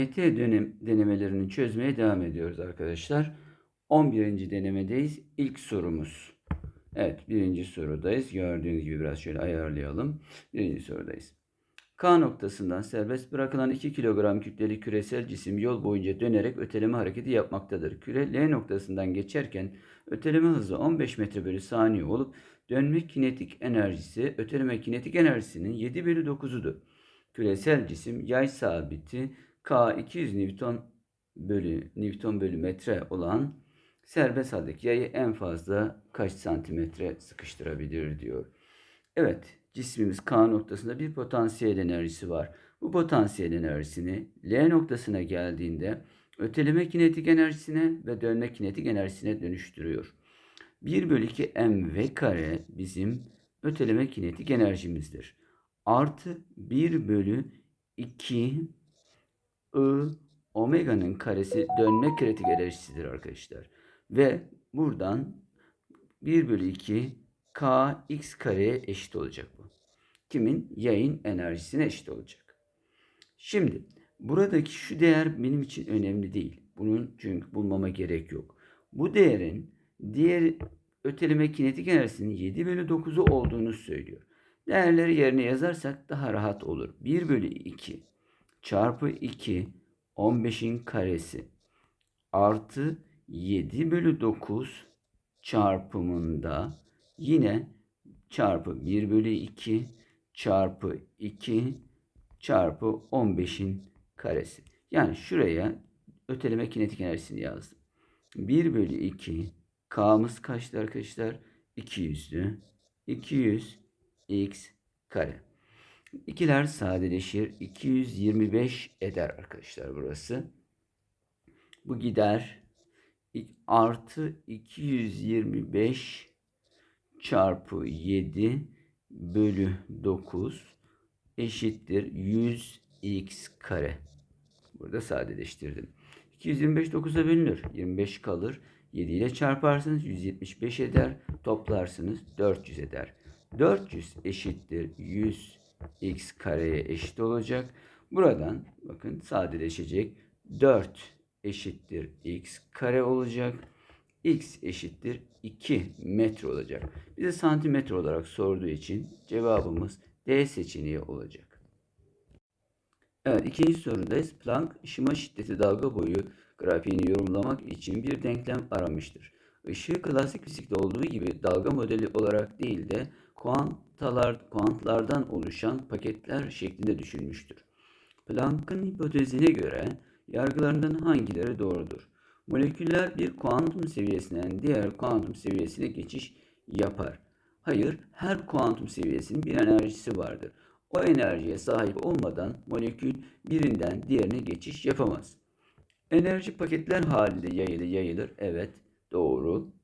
AYT dönem denemelerini çözmeye devam ediyoruz arkadaşlar. 11. denemedeyiz. İlk sorumuz. Evet birinci sorudayız. Gördüğünüz gibi biraz şöyle ayarlayalım. Birinci sorudayız. K noktasından serbest bırakılan 2 kilogram kütleli küresel cisim yol boyunca dönerek öteleme hareketi yapmaktadır. Küre L noktasından geçerken öteleme hızı 15 metre bölü saniye olup dönme kinetik enerjisi öteleme kinetik enerjisinin 7 bölü 9'udur. Küresel cisim yay sabiti K 200 Newton bölü Newton bölü metre olan serbest haldeki yayı en fazla kaç santimetre sıkıştırabilir diyor. Evet, cismimiz K noktasında bir potansiyel enerjisi var. Bu potansiyel enerjisini L noktasına geldiğinde öteleme kinetik enerjisine ve dönme kinetik enerjisine dönüştürüyor. 1 bölü 2 mv kare bizim öteleme kinetik enerjimizdir. Artı 1 bölü 2 I omega'nın karesi dönme kinetik enerjisidir arkadaşlar. Ve buradan 1 bölü 2 k x kareye eşit olacak bu. Kimin? Yayın enerjisine eşit olacak. Şimdi buradaki şu değer benim için önemli değil. Bunun çünkü bulmama gerek yok. Bu değerin diğer öteleme kinetik enerjisinin 7 bölü 9'u olduğunu söylüyor. Değerleri yerine yazarsak daha rahat olur. 1 bölü 2 çarpı 2 15'in karesi artı 7 bölü 9 çarpımında yine çarpı 1 bölü 2 çarpı 2 çarpı 15'in karesi. Yani şuraya öteleme kinetik enerjisini yazdım. 1 bölü 2 K'mız kaçtı arkadaşlar? 200'dü. 200 x kare. İkiler sadeleşir. 225 eder arkadaşlar burası. Bu gider. Artı 225 çarpı 7 bölü 9 eşittir 100x kare. Burada sadeleştirdim. 225 9'a bölünür. 25 kalır. 7 ile çarparsınız 175 eder. Toplarsınız 400 eder. 400 eşittir 100 x kareye eşit olacak. Buradan bakın sadeleşecek. 4 eşittir x kare olacak. x eşittir 2 metre olacak. Bize santimetre olarak sorduğu için cevabımız D seçeneği olacak. Evet ikinci sorudayız. Planck ışıma şiddeti dalga boyu grafiğini yorumlamak için bir denklem aramıştır. Işığı klasik fizikte olduğu gibi dalga modeli olarak değil de kuantalar, kuantlardan oluşan paketler şeklinde düşünmüştür. Planck'ın hipotezine göre yargılarından hangileri doğrudur? Moleküller bir kuantum seviyesinden diğer kuantum seviyesine geçiş yapar. Hayır, her kuantum seviyesinin bir enerjisi vardır. O enerjiye sahip olmadan molekül birinden diğerine geçiş yapamaz. Enerji paketler halinde yayılır, yayılır. Evet, doğru.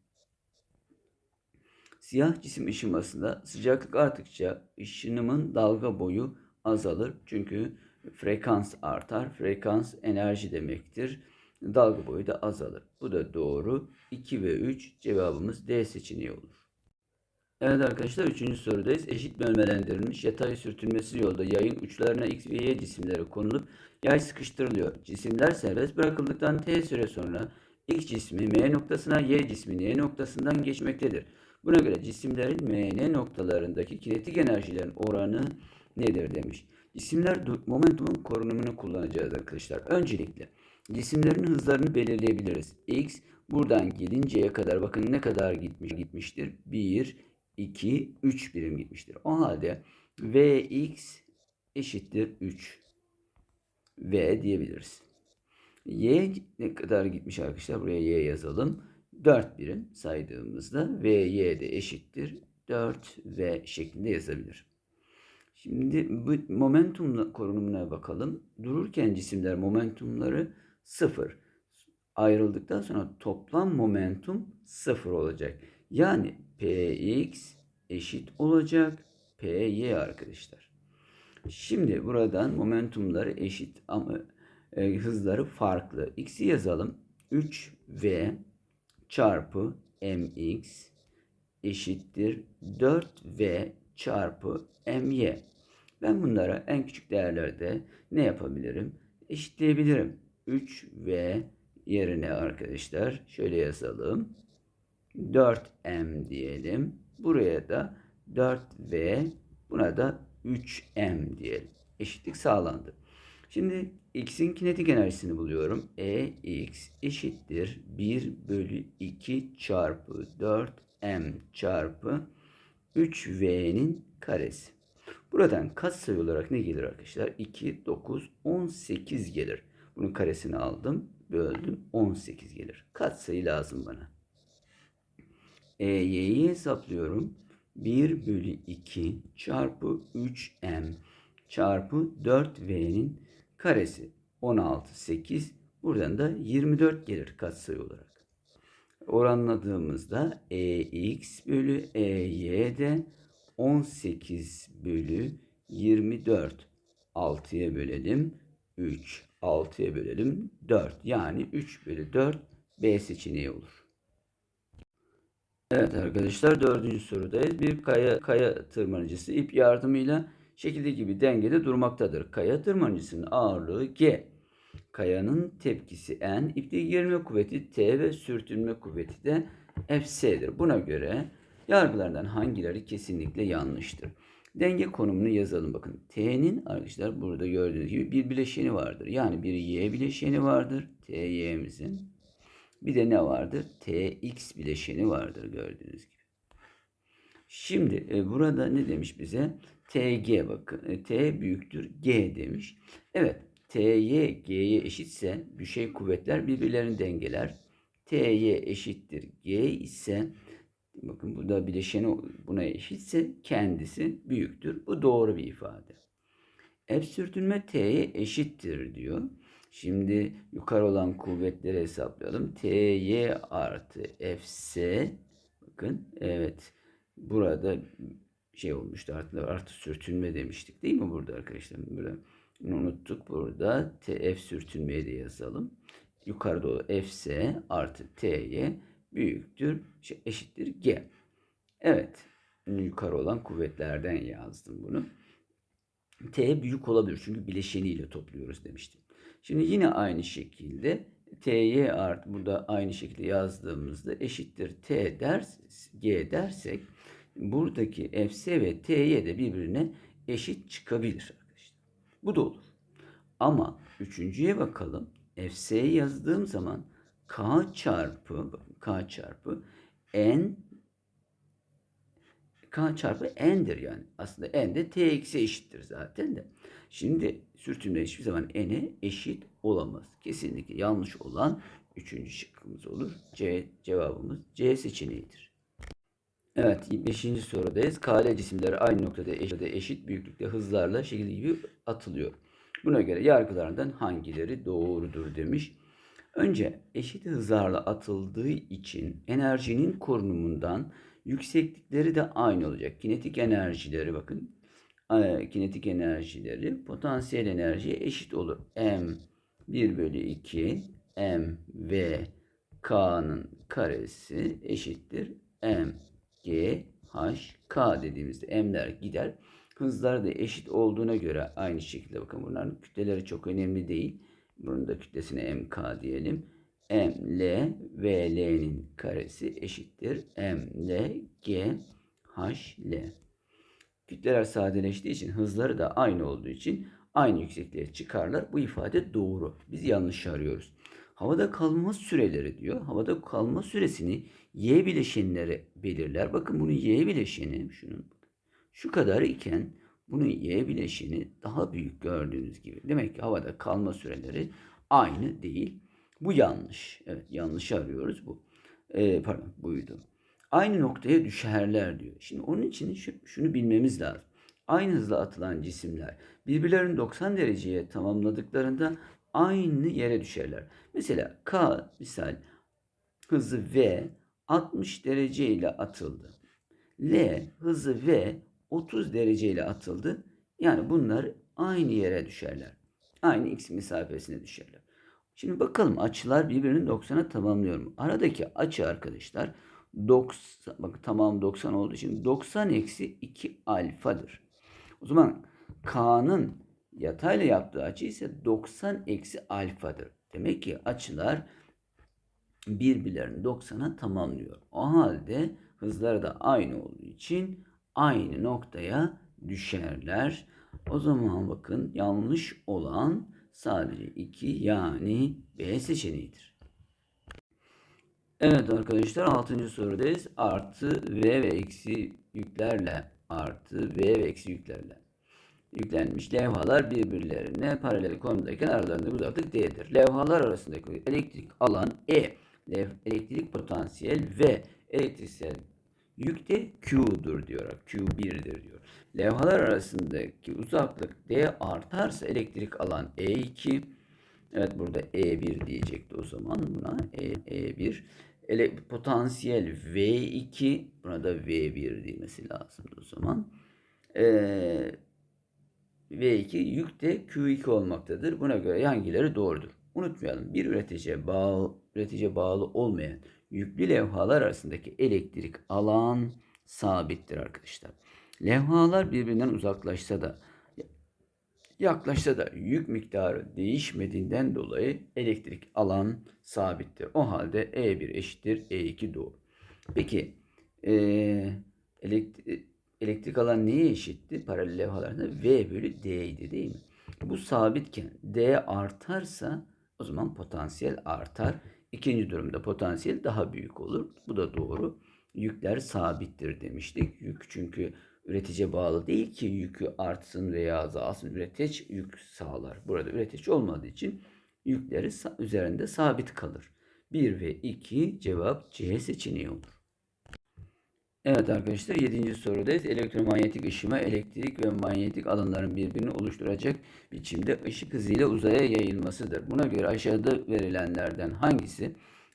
Siyah cisim ışımasında sıcaklık arttıkça ışınımın dalga boyu azalır. Çünkü frekans artar. Frekans enerji demektir. Dalga boyu da azalır. Bu da doğru. 2 ve 3 cevabımız D seçeneği olur. Evet arkadaşlar 3. sorudayız. Eşit bölmelendirilmiş yatay sürtünmesi yolda yayın uçlarına X ve Y cisimleri konulup yay sıkıştırılıyor. Cisimler serbest bırakıldıktan T süre sonra X cismi M noktasına Y cismi N noktasından geçmektedir. Buna göre cisimlerin MN noktalarındaki kinetik enerjilerin oranı nedir demiş. Cisimler momentumun korunumunu kullanacağız arkadaşlar. Öncelikle cisimlerin hızlarını belirleyebiliriz. X buradan gelinceye kadar bakın ne kadar gitmiş gitmiştir. 1, 2, 3 birim gitmiştir. O halde Vx eşittir 3. V diyebiliriz. Y ne kadar gitmiş arkadaşlar? Buraya Y yazalım. 4 birim saydığımızda Vy de eşittir 4V şeklinde yazabilir. Şimdi bu momentum korunumuna bakalım. Dururken cisimler momentumları 0. Ayrıldıktan sonra toplam momentum 0 olacak. Yani Px eşit olacak Py arkadaşlar. Şimdi buradan momentumları eşit ama e, hızları farklı. X'i yazalım. 3V çarpı mx eşittir 4v çarpı my. Ben bunlara en küçük değerlerde ne yapabilirim? eşitleyebilirim. 3V yerine arkadaşlar şöyle yazalım. 4M diyelim. Buraya da 4V buna da 3M diyelim. Eşitlik sağlandı. Şimdi x'in kinetik enerjisini buluyorum. Ex eşittir 1 bölü 2 çarpı 4m çarpı 3v'nin karesi. Buradan katsayı olarak ne gelir arkadaşlar? 2, 9, 18 gelir. Bunun karesini aldım, böldüm, 18 gelir. Katsayı lazım bana. EY'yi hesaplıyorum. 1 bölü 2 çarpı 3m çarpı 4v'nin karesi 16, 8. Buradan da 24 gelir katsayı olarak. Oranladığımızda ex bölü ey de 18 bölü 24. 6'ya bölelim 3. 6'ya bölelim 4. Yani 3 bölü 4 B seçeneği olur. Evet arkadaşlar dördüncü sorudayız. Bir kaya, kaya tırmanıcısı ip yardımıyla şekilde gibi dengede durmaktadır. Kaya tırmanıcısının ağırlığı G. Kayanın tepkisi N, ipteki gerilme kuvveti T ve sürtünme kuvveti de Fs'dir. Buna göre yargılardan hangileri kesinlikle yanlıştır? Denge konumunu yazalım bakın. T'nin arkadaşlar burada gördüğünüz gibi bir bileşeni vardır. Yani bir Y bileşeni vardır. TY'mizin. Bir de ne vardır? TX bileşeni vardır gördüğünüz gibi. Şimdi e, burada ne demiş bize? TG bakın. E, T büyüktür G demiş. Evet. TY G'ye eşitse düşey kuvvetler birbirlerini dengeler. TY eşittir G ise bakın burada bileşeni buna eşitse kendisi büyüktür. Bu doğru bir ifade. F sürtünme T'ye eşittir diyor. Şimdi yukarı olan kuvvetleri hesaplayalım. TY artı Fs bakın evet burada şey olmuştu artı, artı sürtünme demiştik değil mi burada arkadaşlar? Burada unuttuk burada TF sürtünmeyi de yazalım. Yukarıda o Fs artı Ty büyüktür şey, eşittir G. Evet yukarı olan kuvvetlerden yazdım bunu. T büyük olabilir çünkü bileşeniyle topluyoruz demiştim. Şimdi yine aynı şekilde T'ye art burada aynı şekilde yazdığımızda eşittir T ders G dersek buradaki Fs ve T'ye de birbirine eşit çıkabilir arkadaşlar. Bu da olur. Ama üçüncüye bakalım. Fs'yi yazdığım zaman K çarpı K çarpı N K çarpı N'dir yani. Aslında N de Tx'e eşittir zaten de. Şimdi sürtünme hiçbir zaman N'e eşit olamaz. Kesinlikle yanlış olan üçüncü şıkkımız olur. C cevabımız C seçeneğidir. Evet 5. sorudayız. KL cisimleri aynı noktada eşit, eşit büyüklükte hızlarla şekil gibi atılıyor. Buna göre yargılarından hangileri doğrudur demiş. Önce eşit hızlarla atıldığı için enerjinin korunumundan yükseklikleri de aynı olacak. Kinetik enerjileri bakın. Kinetik enerjileri potansiyel enerjiye eşit olur. M 1 bölü 2 M V K'nın karesi eşittir. M G H K dediğimizde M'ler gider. Hızlar da eşit olduğuna göre aynı şekilde bakın bunların kütleleri çok önemli değil. Bunun da kütlesine MK diyelim. M, L, V, L'nin karesi eşittir. M, L, G, H, L. Kütleler sadeleştiği için hızları da aynı olduğu için aynı yüksekliğe çıkarlar. Bu ifade doğru. Biz yanlış arıyoruz. Havada kalma süreleri diyor. Havada kalma süresini Y bileşenleri belirler. Bakın bunun Y bileşeni şunun şu kadar iken bunun Y bileşeni daha büyük gördüğünüz gibi. Demek ki havada kalma süreleri aynı değil. Bu yanlış. Evet yanlış arıyoruz bu. Ee, pardon buydu. Aynı noktaya düşerler diyor. Şimdi onun için şu, şunu bilmemiz lazım. Aynı hızla atılan cisimler birbirlerini 90 dereceye tamamladıklarında aynı yere düşerler. Mesela K misal hızı V 60 derece ile atıldı. L hızı V 30 derece ile atıldı. Yani bunlar aynı yere düşerler. Aynı x mesafesine düşerler. Şimdi bakalım açılar birbirini 90'a tamamlıyorum. Aradaki açı arkadaşlar 90 bak tamam 90 olduğu için 90 eksi 2 alfadır. O zaman K'nın Yatayla yaptığı açı ise 90 eksi alfadır. Demek ki açılar birbirlerini 90'a tamamlıyor. O halde hızları da aynı olduğu için aynı noktaya düşerler. O zaman bakın yanlış olan sadece 2 yani B seçeneğidir. Evet arkadaşlar 6. sorudayız. Artı V ve eksi yüklerle artı V ve eksi yüklerle yüklenmiş levhalar birbirlerine paralel konumdayken aralarındaki uzaklık D'dir. Levhalar arasındaki elektrik alan E, elektrik potansiyel ve elektriksel yük de Q'dur diyor. Q1'dir diyor. Levhalar arasındaki uzaklık D artarsa elektrik alan E2 Evet burada E1 diyecekti o zaman buna E, E1 Ele, potansiyel V2 buna da V1 demesi lazım o zaman. Ee, V2 yük de Q2 olmaktadır. Buna göre hangileri doğrudur? Unutmayalım bir üreticiye bağlı, üreticiye bağlı olmayan yüklü levhalar arasındaki elektrik alan sabittir arkadaşlar. Levhalar birbirinden uzaklaşsa da yaklaşsa da yük miktarı değişmediğinden dolayı elektrik alan sabittir. O halde E1 eşittir E2 doğru. Peki ee, elektrik elektrik alan neye eşitti? Paralel levhalarında V bölü D idi değil mi? Bu sabitken D artarsa o zaman potansiyel artar. İkinci durumda potansiyel daha büyük olur. Bu da doğru. Yükler sabittir demiştik. Yük çünkü üretici bağlı değil ki yükü artsın veya azalsın. Üretici yük sağlar. Burada üretici olmadığı için yükleri üzerinde sabit kalır. 1 ve 2 cevap C seçeneği olur. Evet arkadaşlar 7. sorudayız. Elektromanyetik ışıma elektrik ve manyetik alanların birbirini oluşturacak biçimde ışık hızıyla uzaya yayılmasıdır. Buna göre aşağıda verilenlerden hangisi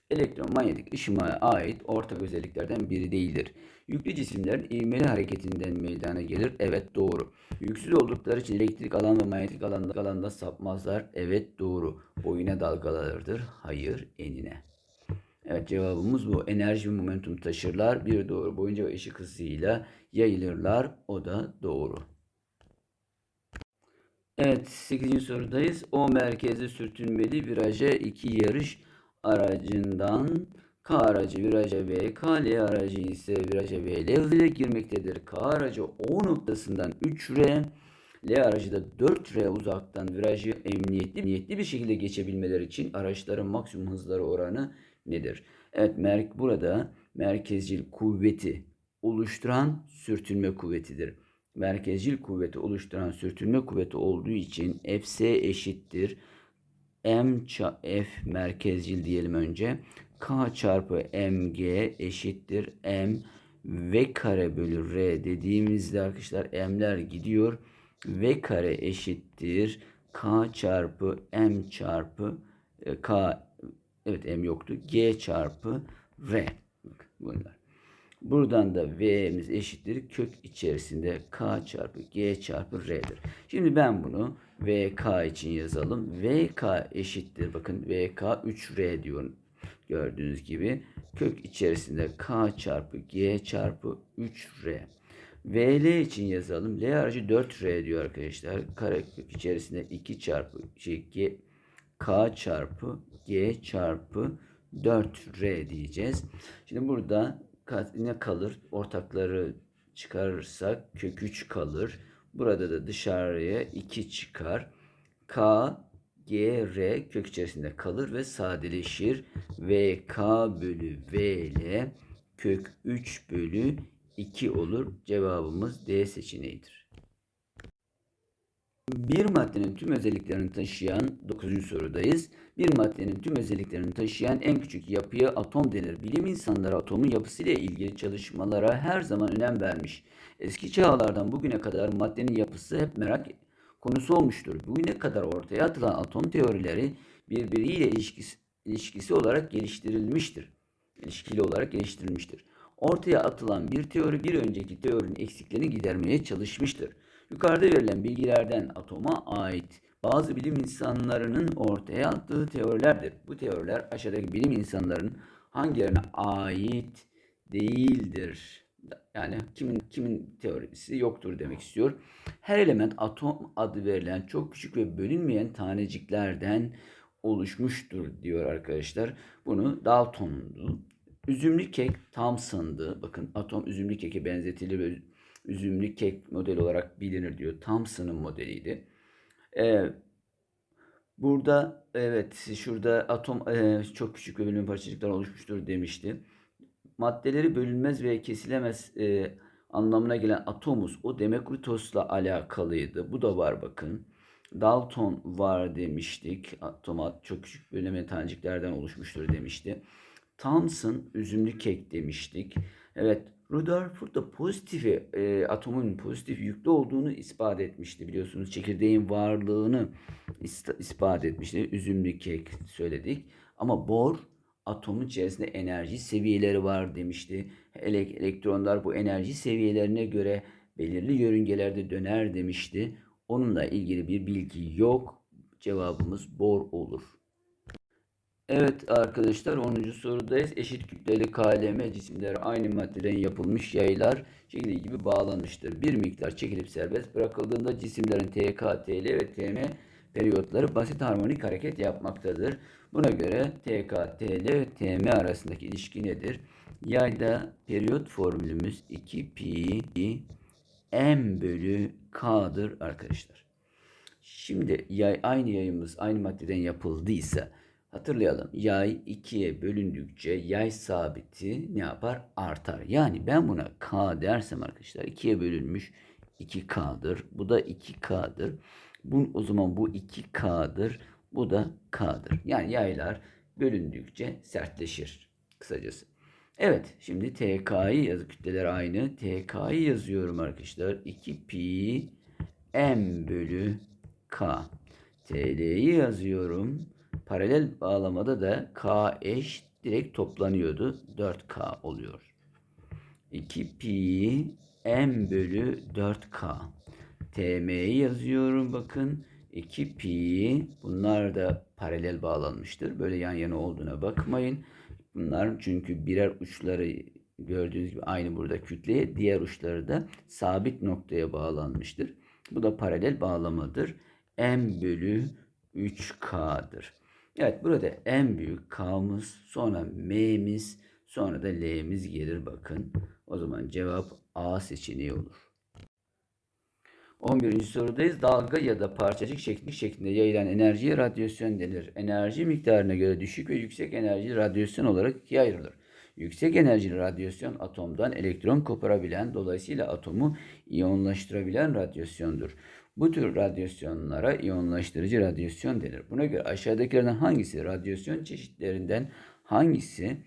elektromanyetik ışıma ait ortak özelliklerden biri değildir? Yüklü cisimlerin ivmeli hareketinden meydana gelir. Evet doğru. Yüksüz oldukları için elektrik alan ve manyetik alanda, alanda sapmazlar. Evet doğru. Boyuna dalgalanırdır. Hayır enine. Evet cevabımız bu. Enerji ve momentum taşırlar. Bir doğru boyunca ve ışık hızıyla yayılırlar. O da doğru. Evet 8. sorudayız. O merkezi sürtünmeli viraja iki yarış aracından K aracı viraja V, K L aracı ise viraja V L hızıyla girmektedir. K aracı O noktasından 3R, L aracı da 4R uzaktan virajı emniyetli, emniyetli bir şekilde geçebilmeleri için araçların maksimum hızları oranı nedir? Evet merk burada merkezcil kuvveti oluşturan sürtünme kuvvetidir. Merkezcil kuvveti oluşturan sürtünme kuvveti olduğu için Fs eşittir. M F merkezcil diyelim önce. K çarpı mg eşittir m v kare bölü r dediğimizde arkadaşlar m'ler gidiyor. v kare eşittir k çarpı m çarpı e, k Evet m yoktu. G çarpı R. Bak bunlar. Buradan da V'miz eşittir. Kök içerisinde K çarpı G çarpı R'dir. Şimdi ben bunu VK için yazalım. VK eşittir. Bakın VK 3R diyorum. Gördüğünüz gibi. Kök içerisinde K çarpı G çarpı 3R. VL için yazalım. L aracı 4R diyor arkadaşlar. Kare kök içerisinde 2 çarpı şey, G, K çarpı G çarpı 4R diyeceğiz. Şimdi burada ne kalır? Ortakları çıkarırsak kök 3 kalır. Burada da dışarıya 2 çıkar. K, G, R kök içerisinde kalır ve sadeleşir. V, K bölü V ile kök 3 bölü 2 olur. Cevabımız D seçeneğidir. Bir maddenin tüm özelliklerini taşıyan 9. sorudayız. Bir maddenin tüm özelliklerini taşıyan en küçük yapıya atom denir. Bilim insanları atomun yapısıyla ilgili çalışmalara her zaman önem vermiş. Eski çağlardan bugüne kadar maddenin yapısı hep merak konusu olmuştur. Bugüne kadar ortaya atılan atom teorileri birbiriyle ilişkisi, ilişkisi olarak geliştirilmiştir. İlişkili olarak geliştirilmiştir. Ortaya atılan bir teori bir önceki teorinin eksiklerini gidermeye çalışmıştır. Yukarıda verilen bilgilerden atoma ait bazı bilim insanlarının ortaya attığı teorilerdir. Bu teoriler aşağıdaki bilim insanlarının hangilerine ait değildir? Yani kimin kimin teorisi yoktur demek istiyor. Her element atom adı verilen çok küçük ve bölünmeyen taneciklerden oluşmuştur diyor arkadaşlar. Bunu Dalton'du. Üzümlü kek Thomson'dı. Bakın atom üzümlü keke benzetilir üzümlü kek model olarak bilinir diyor. Thomson'ın modeliydi. Ee, burada evet şurada atom e, çok küçük ve bölünmeyen parçacıklar oluşmuştur demişti. Maddeleri bölünmez ve kesilemez e, anlamına gelen atomus o Demokritos'la alakalıydı. Bu da var bakın. Dalton var demiştik. Atomat çok küçük bölünmeyen taneciklerden oluşmuştur demişti. Thomson üzümlü kek demiştik. Evet Rutherford da pozitifi, e, atomun pozitif yüklü olduğunu ispat etmişti. Biliyorsunuz çekirdeğin varlığını is- ispat etmişti. Üzümlü kek söyledik. Ama Bohr atomun içerisinde enerji seviyeleri var demişti. Ele- elektronlar bu enerji seviyelerine göre belirli yörüngelerde döner demişti. Onunla ilgili bir bilgi yok. Cevabımız Bohr olur. Evet arkadaşlar 10. sorudayız. Eşit kütleli KLM cisimler aynı maddeden yapılmış yaylar şekli gibi bağlanmıştır. Bir miktar çekilip serbest bırakıldığında cisimlerin TK, TL ve TM periyotları basit harmonik hareket yapmaktadır. Buna göre TK, TL ve TM arasındaki ilişki nedir? Yayda periyot formülümüz 2 pi m bölü k'dır arkadaşlar. Şimdi yay aynı yayımız aynı maddeden yapıldıysa hatırlayalım. Yay 2'ye bölündükçe yay sabiti ne yapar? Artar. Yani ben buna k dersem arkadaşlar 2'ye bölünmüş 2k'dır. Bu da 2k'dır. Bu, o zaman bu 2k'dır. Bu da k'dır. Yani yaylar bölündükçe sertleşir kısacası. Evet şimdi TK'yı yazı kütleler aynı. TK'yı yazıyorum arkadaşlar. 2 pi m bölü k. TL'yi yazıyorum. Paralel bağlamada da k eş direkt toplanıyordu. 4k oluyor. 2 pi m bölü 4k. TM'yi yazıyorum bakın. 2 pi bunlar da paralel bağlanmıştır. Böyle yan yana olduğuna bakmayın. Bunlar çünkü birer uçları gördüğünüz gibi aynı burada kütleye, diğer uçları da sabit noktaya bağlanmıştır. Bu da paralel bağlamadır. M bölü 3K'dır. Evet burada en büyük K'mız, sonra M'miz, sonra da L'miz gelir bakın. O zaman cevap A seçeneği olur. 11. sorudayız. Dalga ya da parçacık şekli şeklinde yayılan enerjiye radyasyon denir. Enerji miktarına göre düşük ve yüksek enerji radyasyon olarak ikiye ayrılır. Yüksek enerjili radyasyon atomdan elektron koparabilen, dolayısıyla atomu iyonlaştırabilen radyasyondur. Bu tür radyasyonlara iyonlaştırıcı radyasyon denir. Buna göre aşağıdakilerden hangisi radyasyon çeşitlerinden hangisi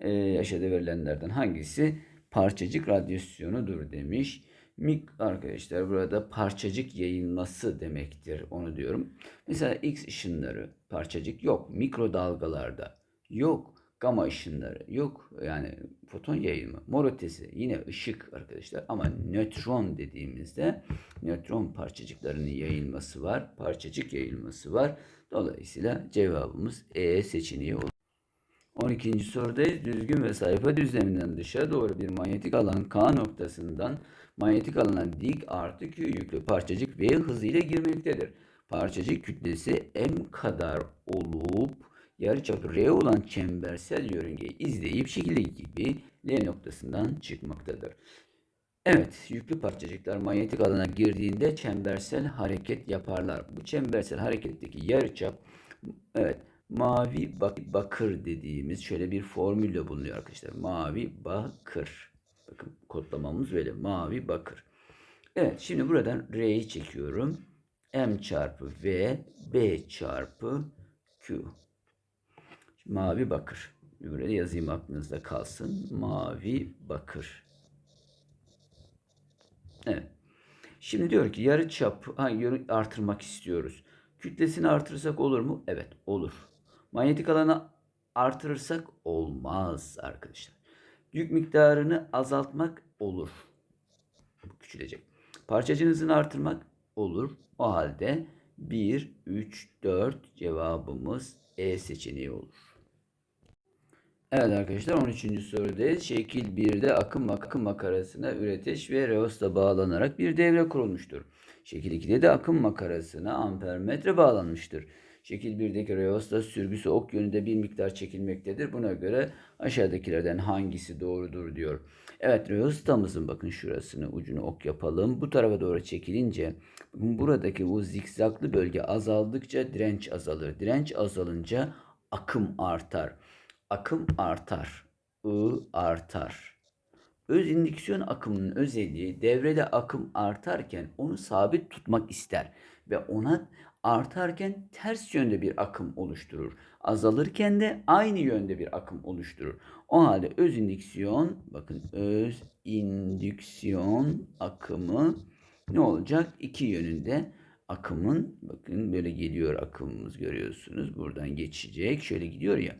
e, aşağıda verilenlerden hangisi parçacık radyasyonudur demiş. Mik arkadaşlar burada parçacık yayılması demektir onu diyorum. Mesela X ışınları parçacık yok. Mikrodalgalarda yok. Gama ışınları yok. Yani foton yayılımı. Mor ötesi yine ışık arkadaşlar. Ama nötron dediğimizde nötron parçacıklarının yayılması var. Parçacık yayılması var. Dolayısıyla cevabımız E seçeneği olur. 12. sorudayız. Düzgün ve sayfa düzleminden dışa doğru bir manyetik alan K noktasından manyetik alana dik artı Q yüklü parçacık V hızıyla girmektedir. Parçacık kütlesi M kadar olup yarıçapı R olan çembersel yörüngeyi izleyip şekilde gibi L noktasından çıkmaktadır. Evet, yüklü parçacıklar manyetik alana girdiğinde çembersel hareket yaparlar. Bu çembersel hareketteki yarıçap evet mavi bak bakır dediğimiz şöyle bir formülle bulunuyor arkadaşlar. Mavi bakır. Bakın kodlamamız böyle. Mavi bakır. Evet şimdi buradan R'yi çekiyorum. M çarpı V B çarpı Q. Mavi bakır. Böyle yazayım aklınızda kalsın. Mavi bakır. Evet. Şimdi diyor ki yarı çap ha, artırmak istiyoruz. Kütlesini artırırsak olur mu? Evet olur. Manyetik alanı artırırsak olmaz arkadaşlar. Yük miktarını azaltmak olur. Bu küçülecek. Parçacığın artırmak olur. O halde 1, 3, 4 cevabımız E seçeneği olur. Evet arkadaşlar 13. sorudayız. Şekil 1'de akım akım makarasına üreteç ve reosla bağlanarak bir devre kurulmuştur. Şekil 2'de de akım makarasına ampermetre bağlanmıştır. Şekil 1'deki reosla sürgüsü ok yönünde bir miktar çekilmektedir. Buna göre aşağıdakilerden hangisi doğrudur diyor. Evet reostamızın bakın şurasını ucunu ok yapalım. Bu tarafa doğru çekilince buradaki bu zikzaklı bölge azaldıkça direnç azalır. Direnç azalınca akım artar. Akım artar. I artar. Öz indüksiyon akımının özelliği devrede akım artarken onu sabit tutmak ister ve ona artarken ters yönde bir akım oluşturur. Azalırken de aynı yönde bir akım oluşturur. O halde öz indüksiyon bakın öz indüksiyon akımı ne olacak? İki yönünde akımın bakın böyle geliyor akımımız görüyorsunuz. Buradan geçecek. Şöyle gidiyor ya.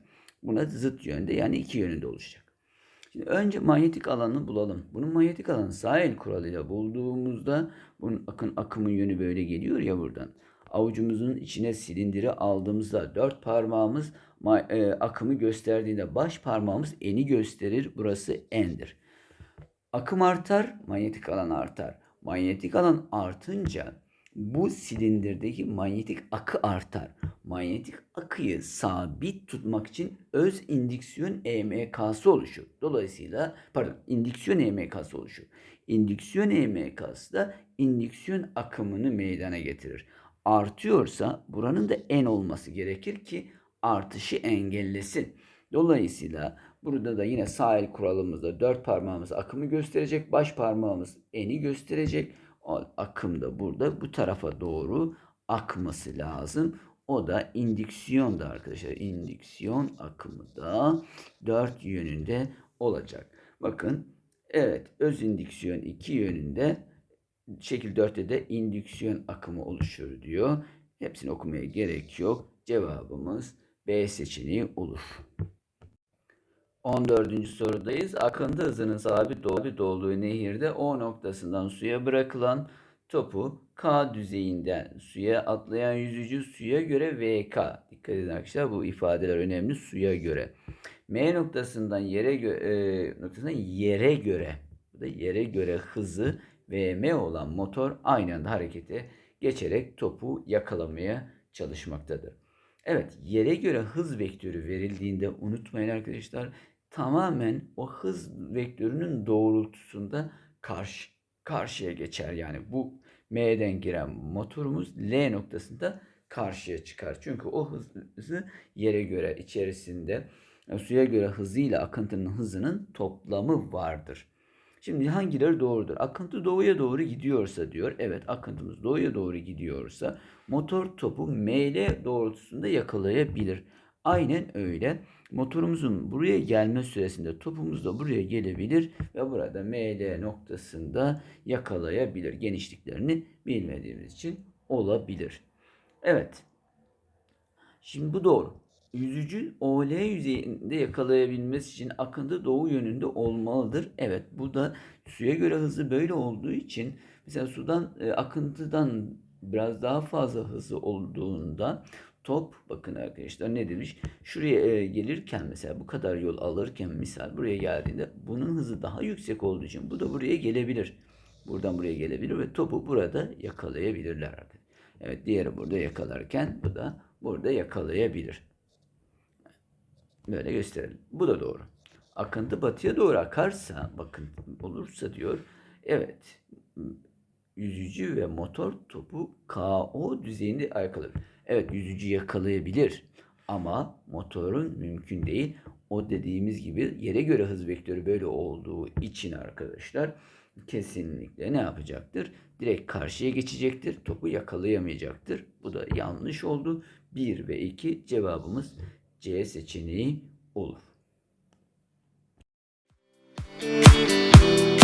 Buna zıt yönde yani iki yönünde oluşacak. Şimdi önce manyetik alanını bulalım. Bunun manyetik alanı sahil kuralıyla bulduğumuzda bunun akın akımın yönü böyle geliyor ya buradan. Avucumuzun içine silindiri aldığımızda dört parmağımız e, akımı gösterdiğinde baş parmağımız eni gösterir. Burası endir. Akım artar, manyetik alan artar. Manyetik alan artınca bu silindirdeki manyetik akı artar. Manyetik akıyı sabit tutmak için öz indüksiyon EMK'sı oluşur. Dolayısıyla pardon indüksiyon EMK'sı oluşur. İndüksiyon EMK'sı da indüksiyon akımını meydana getirir. Artıyorsa buranın da en olması gerekir ki artışı engellesin. Dolayısıyla burada da yine sağ el kuralımızda dört parmağımız akımı gösterecek, baş parmağımız eni gösterecek akım da burada bu tarafa doğru akması lazım. O da indüksiyon da arkadaşlar. İndüksiyon akımı da dört yönünde olacak. Bakın evet öz indüksiyon iki yönünde şekil 4'te de indüksiyon akımı oluşur diyor. Hepsini okumaya gerek yok. Cevabımız B seçeneği olur. 14. sorudayız. Akıntı hızının sabit olduğu nehirde O noktasından suya bırakılan topu K düzeyinden suya atlayan yüzücü suya göre VK. Dikkat edin arkadaşlar bu ifadeler önemli suya göre. M noktasından yere e, noktasından yere göre bu da yere göre hızı VM olan motor aynı anda harekete geçerek topu yakalamaya çalışmaktadır. Evet yere göre hız vektörü verildiğinde unutmayın arkadaşlar tamamen o hız vektörünün doğrultusunda karşı karşıya geçer. Yani bu M'den giren motorumuz L noktasında karşıya çıkar. Çünkü o hızı yere göre içerisinde suya göre hızıyla akıntının hızının toplamı vardır. Şimdi hangileri doğrudur? Akıntı doğuya doğru gidiyorsa diyor. Evet akıntımız doğuya doğru gidiyorsa motor topu ML doğrultusunda yakalayabilir. Aynen öyle. Motorumuzun buraya gelme süresinde topumuz da buraya gelebilir ve burada ML noktasında yakalayabilir. Genişliklerini bilmediğimiz için olabilir. Evet. Şimdi bu doğru. Yüzücü OL yüzeyinde yakalayabilmesi için akıntı doğu yönünde olmalıdır. Evet bu da suya göre hızı böyle olduğu için mesela sudan e, akıntıdan biraz daha fazla hızı olduğunda top bakın arkadaşlar ne demiş? Şuraya e, gelirken mesela bu kadar yol alırken misal buraya geldiğinde bunun hızı daha yüksek olduğu için bu da buraya gelebilir. Buradan buraya gelebilir ve topu burada yakalayabilirler artık. Evet diğeri burada yakalarken bu da burada yakalayabilir. Böyle gösterelim. Bu da doğru. Akıntı batıya doğru akarsa bakın olursa diyor. Evet yüzücü ve motor topu KO düzeyinde yakalayabilir. Evet yüzücü yakalayabilir ama motorun mümkün değil. O dediğimiz gibi yere göre hız vektörü böyle olduğu için arkadaşlar kesinlikle ne yapacaktır? Direkt karşıya geçecektir. Topu yakalayamayacaktır. Bu da yanlış oldu. 1 ve 2 cevabımız C seçeneği olur. Müzik